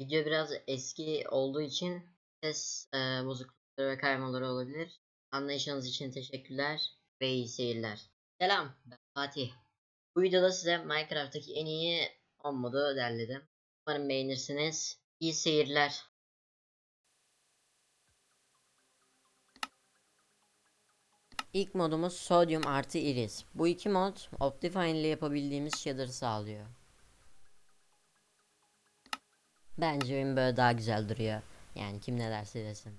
Video biraz eski olduğu için ses e, bozuklukları ve kaymaları olabilir. Anlayışınız için teşekkürler ve iyi seyirler. Selam, ben Fatih. Bu videoda size Minecraft'taki en iyi 10 modu derledim. Umarım beğenirsiniz. İyi seyirler. İlk modumuz Sodium artı Iris. Bu iki mod Optifine ile yapabildiğimiz shader'ı sağlıyor. Bence oyun böyle daha güzel duruyor. Yani kim ne derse desin.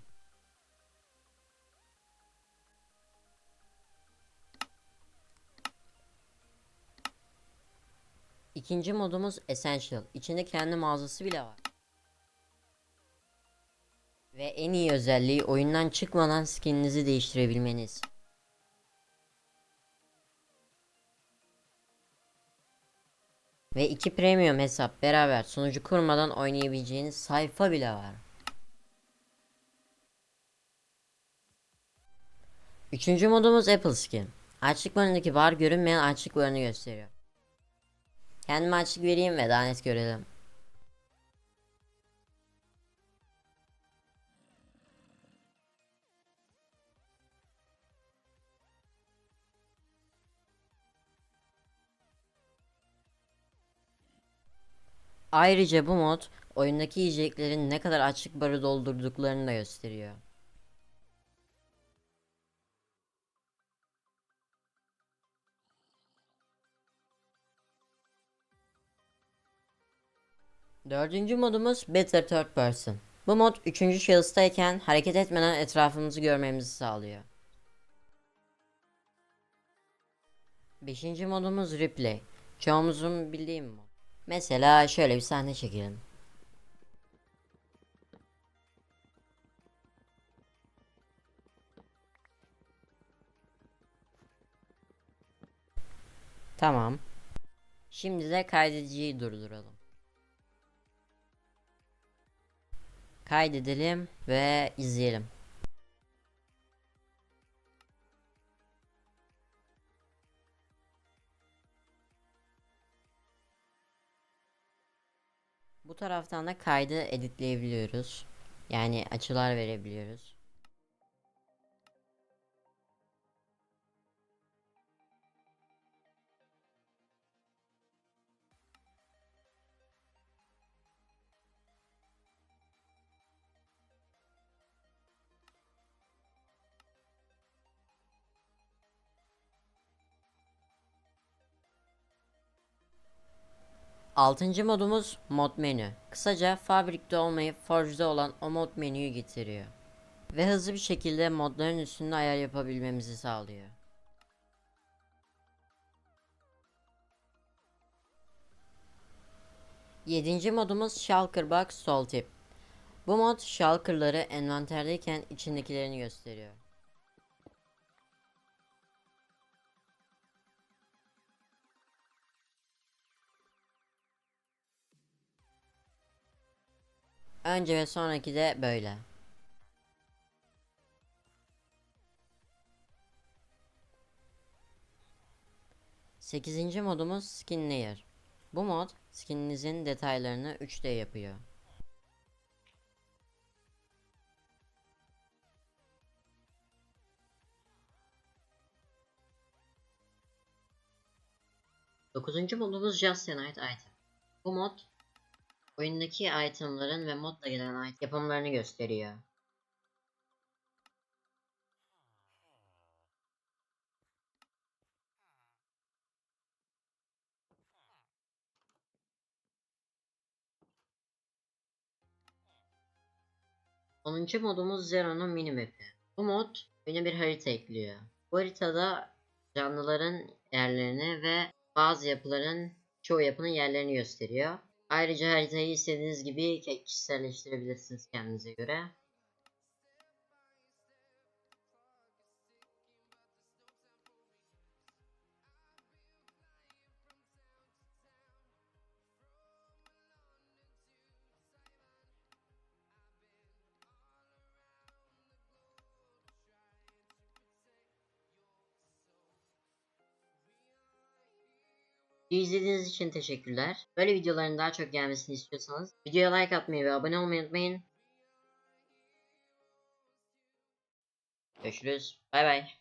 İkinci modumuz Essential. İçinde kendi mağazası bile var. Ve en iyi özelliği oyundan çıkmadan skininizi değiştirebilmeniz. Ve iki premium hesap beraber sunucu kurmadan oynayabileceğiniz sayfa bile var. Üçüncü modumuz Apple Skin. Açlık barındaki bar görünmeyen açlık gösteriyor. Kendime açlık vereyim ve daha net görelim. Ayrıca bu mod oyundaki yiyeceklerin ne kadar açlık barı doldurduklarını da gösteriyor. Dördüncü modumuz Better Third Person. Bu mod üçüncü şahıstayken hareket etmeden etrafımızı görmemizi sağlıyor. Beşinci modumuz Replay. Çoğumuzun bildiği bir mod. Mesela şöyle bir sahne çekelim. Tamam. Şimdi de kaydediciyi durduralım. Kaydedelim ve izleyelim. Bu taraftan da kaydı editleyebiliyoruz. Yani açılar verebiliyoruz. Altıncı modumuz mod menü. Kısaca fabrikte olmayıp Forge'da olan o mod menüyü getiriyor. Ve hızlı bir şekilde modların üstünde ayar yapabilmemizi sağlıyor. Yedinci modumuz Shulker Box Sol Tip. Bu mod Shulker'ları envanterdeyken içindekilerini gösteriyor. Önce ve sonraki de böyle. Sekizinci modumuz Skin Layer. Bu mod skininizin detaylarını 3D yapıyor. Dokuzuncu modumuz Just a Night Item. Bu mod oyundaki itemların ve modla gelen item yapımlarını gösteriyor. Onuncu modumuz Zero'nun minimap'i. Bu mod oyuna bir harita ekliyor. Bu haritada canlıların yerlerini ve bazı yapıların çoğu yapının yerlerini gösteriyor. Ayrıca haritayı istediğiniz gibi kişiselleştirebilirsiniz kendinize göre. İzlediğiniz için teşekkürler. Böyle videoların daha çok gelmesini istiyorsanız videoya like atmayı ve abone olmayı unutmayın. Görüşürüz. Bay bay.